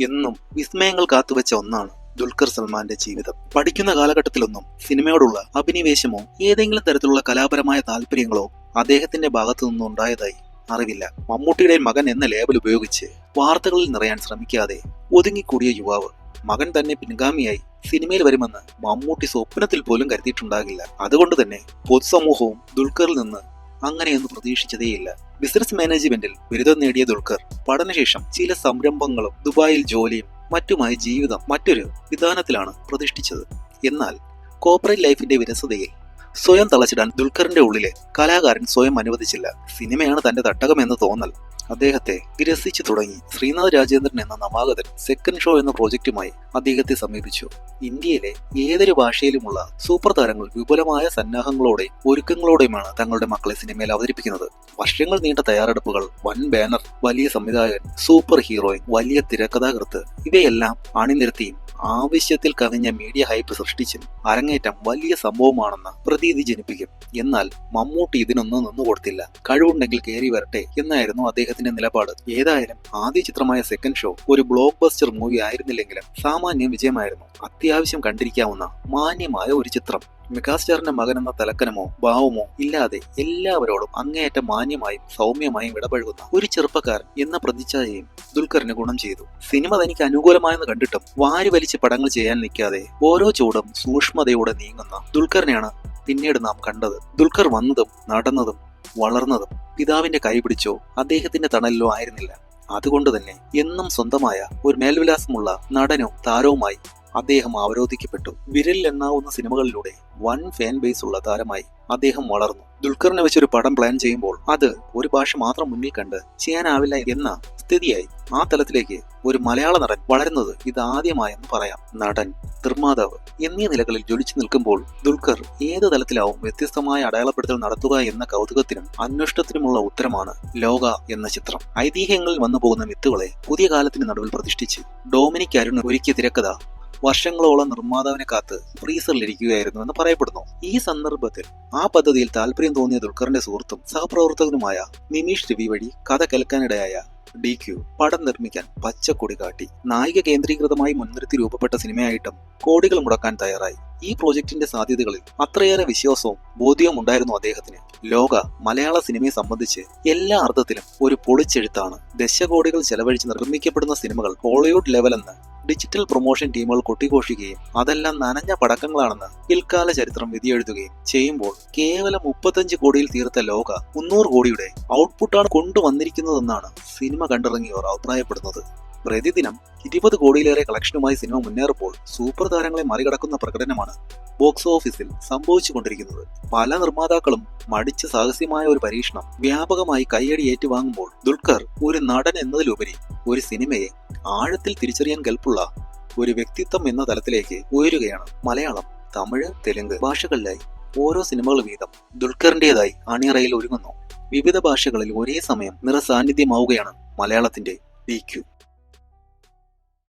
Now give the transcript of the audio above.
എന്നും വിസ്മയങ്ങൾ കാത്തുവെച്ച ഒന്നാണ് ദുൽഖർ സൽമാന്റെ ജീവിതം. പഠിക്കുന്ന കാലഘട്ടത്തിലൊന്നും സിനിമയോടുള്ള അഭിനിവേശമോ ഏതെങ്കിലും തരത്തിലുള്ള കലാപരമായ താല്പര്യങ്ങളോ അദ്ദേഹത്തിന്റെ ഭാഗത്തു നിന്നും ഉണ്ടായതായി അറിവില്ല. മമ്മൂട്ടിയുടെ മകൻ എന്ന ലേബൽ ഉപയോഗിച്ച് വാർത്തകളിൽ നിറയാൻ ശ്രമിക്കാതെ ഒതുങ്ങിക്കൂടിയ യുവാവ് മകൻ തന്നെ പിൻഗാമിയായി സിനിമയിൽ വരുമെന്ന് മമ്മൂട്ടി സ്വപ്നത്തിൽ പോലും കരുതിയിട്ടുണ്ടാകില്ല. അതുകൊണ്ട് തന്നെ പൊതുസമൂഹവും ദുൽഖറിൽ നിന്ന് അങ്ങനെയൊന്നും പ്രതീക്ഷിച്ചതേയില്ല. ബിസിനസ് മാനേജ്മെന്റിൽ ബിരുദം നേടിയ ദുൽഖർ പഠനശേഷം ചില സംരംഭങ്ങളും ദുബായിൽ ജോലിയും മറ്റുമായി ജീവിതം മറ്റൊരു വിധാനത്തിലാണ് പ്രതിഷ്ഠിച്ചത്. എന്നാൽ കോർപ്പറേറ്റ് ലൈഫിന്റെ വിരസതയിൽ സ്വയം തളച്ചിടാൻ ദുൽഖറിന്റെ ഉള്ളിലെ കലാകാരൻ സ്വയം അനുവദിച്ചില്ല. സിനിമയാണ് തന്റെ തട്ടകമെന്ന് തോന്നൽ. അദ്ദേഹത്തെ ഗ്രസിച്ചു തുടങ്ങി ശ്രീനാഥ് രാജേന്ദ്രൻ എന്ന നവാഗതൻ സെക്കൻഡ് ഷോ എന്ന പ്രോജക്റ്റുമായി അദ്ദേഹത്തെ സമീപിച്ചു. ഇന്ത്യയിലെ ഏതൊരു ഭാഷയിലുമുള്ള സൂപ്പർ താരങ്ങൾ വിപുലമായ സന്നാഹങ്ങളോടെ ഒരുക്കങ്ങളോടെയുമാണ് തങ്ങളുടെ മക്കളെ സിനിമയിൽ അവതരിപ്പിക്കുന്നത്. വർഷങ്ങൾ നീണ്ട തയ്യാറെടുപ്പുകൾ വൻ ബാനർ വലിയ സംവിധായകൻ സൂപ്പർ ഹീറോയിൻ വലിയ തിരക്കഥാകൃത്ത് ഇവയെല്ലാം അണിനിരത്തിയും ആവശ്യത്തിൽ കവിഞ്ഞ മീഡിയ ഹൈപ്പ് സൃഷ്ടിച്ചും അരങ്ങേറ്റം വലിയ സംഭവമാണെന്ന് പ്രതീതി ജനിപ്പിക്കും. എന്നാൽ മമ്മൂട്ടി ഇതിനൊന്നും നിന്നുകൊടുത്തില്ല. കഴിവുണ്ടെങ്കിൽ കയറി വരട്ടെ എന്നായിരുന്നു അദ്ദേഹത്തിന്റെ നിലപാട്. ഏതായാലും ആദ്യ ചിത്രമായ സെക്കൻഡ് ഷോ ഒരു ബ്ലോക്ക് ബസ്റ്റർ മൂവി ആയിരുന്നില്ലെങ്കിലും സാമാന്യം വിജയമായിരുന്നു. അത്യാവശ്യം കണ്ടിരിക്കാവുന്ന മാന്യമായ ഒരു ചിത്രം. മെഗാസ്റ്റാറിന്റെ മകൻ എന്ന തലക്കനമോ ഭാവമോ ഇല്ലാതെ എല്ലാവരോടും അങ്ങേയറ്റം മാന്യമായും സൗമ്യമായും ഇടപഴകുന്ന ഒരു ചെറുപ്പക്കാരൻ എന്ന പ്രതിച്ഛായയും ദുൽഖറിന് ഗുണം ചെയ്തു. സിനിമ തനിക്ക് അനുകൂലമായെന്ന് കണ്ടിട്ടും വാരി വലിച്ച് പടങ്ങൾ ചെയ്യാൻ നിൽക്കാതെ ഓരോ ചൂടും സൂക്ഷ്മതയോടെ നീങ്ങുന്ന ദുൽഖറിനെയാണ് പിന്നീട് നാം കണ്ടത്. ദുൽഖർ വന്നതും നടന്നതും വളർന്നതും പിതാവിന്റെ കൈപിടിച്ചോ അദ്ദേഹത്തിന്റെ തണലിലോ ആയിരുന്നില്ല. അതുകൊണ്ട് തന്നെ എന്നും സ്വന്തമായ ഒരു മേൽവിലാസമുള്ള നടനോ താരവുമായി അദ്ദേഹം അവരോധിക്കപ്പെട്ടു. വിരൽ എണ്ണാവുന്ന സിനിമകളിലൂടെ വൺ ഫാൻ ബേസ് ഉള്ള താരമായി അദ്ദേഹം വളർന്നു. ദുൽഖറിനെ വെച്ചൊരു പടം പ്ലാൻ ചെയ്യുമ്പോൾ അത് ഒരു ഭാഷ മാത്രം മുന്നിൽ കണ്ട് ചെയ്യാനാവില്ല എന്ന സ്ഥിതിയായി. ആ തലത്തിലേക്ക് ഒരു മലയാള നടൻ വളരുന്നത് ഇതാദ്യമായെന്ന് പറയാം. നടൻ നിർമ്മാതാവ് എന്നീ നിലകളിൽ ജ്വലിച്ചു നിൽക്കുമ്പോൾ ദുൽഖർ ഏത് തലത്തിലാവും വ്യത്യസ്തമായ അടയാളപ്പെടുത്തൽ നടത്തുക എന്ന കൗതുകത്തിനും അന്വേഷണത്തിനുമുള്ള ഉത്തരമാണ് ലോക എന്ന ചിത്രം. ഐതിഹ്യങ്ങളിൽ വന്നു പോകുന്ന മിത്തുകളെ പുതിയ കാലത്തിന് നടുവിൽ പ്രതിഷ്ഠിച്ച് ഡോമിനിക് അരുൺ ഒരുക്കിയ തിരക്കഥ വർഷങ്ങളോളം നിർമ്മാതാവിനെ കാത്ത് ഫ്രീസറിലിരിക്കുകയായിരുന്നു എന്ന് പറയപ്പെടുന്നു. ഈ സന്ദർഭത്തിൽ ആ പദ്ധതിയിൽ താല്പര്യം തോന്നിയ ദുൽഖറിന്റെ സുഹൃത്തും സഹപ്രവർത്തകനുമായ നിമീഷ് രവി വഴി കഥ കേൾക്കാനിടയായ ഡി ക്യു പടം നിർമ്മിക്കാൻ പച്ചക്കൊടി കാട്ടി. നായിക കേന്ദ്രീകൃതമായി മുൻനിർത്തി രൂപപ്പെട്ട സിനിമയായിട്ടും കോടികൾ മുടക്കാൻ തയ്യാറായി. ഈ പ്രോജക്റ്റിന്റെ സാധ്യതകളിൽ അത്രയേറെ വിശ്വാസവും ബോധ്യവും ഉണ്ടായിരുന്നു അദ്ദേഹത്തിന്. ലോക മലയാള സിനിമയെ സംബന്ധിച്ച് എല്ലാ അർത്ഥത്തിലും ഒരു പൊളിച്ചെഴുത്താണ്. ദശകോടികൾ ചെലവഴിച്ച് നിർമ്മിക്കപ്പെടുന്ന സിനിമകൾ ഹോളിവുഡ് ലെവലെന്ന് ഡിജിറ്റൽ പ്രൊമോഷൻ ടീമുകൾ കൊട്ടിഘോഷിക്കുകയും അതെല്ലാം നനഞ്ഞ പടക്കങ്ങളാണെന്ന് പിൽക്കാല ചരിത്രം വിധിയെഴുതുകയും ചെയ്യുമ്പോൾ കേവലം മുപ്പത്തഞ്ച് കോടിയിൽ തീർത്ത ലോക മുന്നൂറ് കോടിയുടെ ഔട്ട്പുട്ടാണ് കൊണ്ടുവന്നിരിക്കുന്നതെന്നാണ് സിനിമ കണ്ടിറങ്ങിയവർ അഭിപ്രായപ്പെടുന്നത്. പ്രതിദിനം ഇരുപത് കോടിയിലേറെ കളക്ഷനുമായി സിനിമ മുന്നേറുമ്പോൾ സൂപ്പർ താരങ്ങളെ മറികടക്കുന്ന പ്രകടനമാണ് ബോക്സ് ഓഫീസിൽ സംഭവിച്ചുകൊണ്ടിരിക്കുന്നത്. പല നിർമ്മാതാക്കളും മടിച്ച സാഹസ്യമായ ഒരു പരീക്ഷണം വ്യാപകമായി കൈയടി ഏറ്റുവാങ്ങുമ്പോൾ ദുൽഖർ ഒരു നടൻ എന്നതിലുപരി ഒരു സിനിമയെ ആഴത്തിൽ തിരിച്ചറിയാൻ കൽപ്പുള്ള ഒരു വ്യക്തിത്വം എന്ന തലത്തിലേക്ക് ഉയരുകയാണ് മലയാളം തമിഴ് തെലുങ്ക് ഭാഷകളിലായി ഓരോ സിനിമകൾ വീതം ദുൽഖറിന്റേതായി അണിയറയിൽ ഒരുങ്ങുന്നു. വിവിധ ഭാഷകളിൽ ഒരേ സമയം നിറസാന്നിധ്യമാവുകയാണ് മലയാളത്തിന്റെ ഡി ക്യു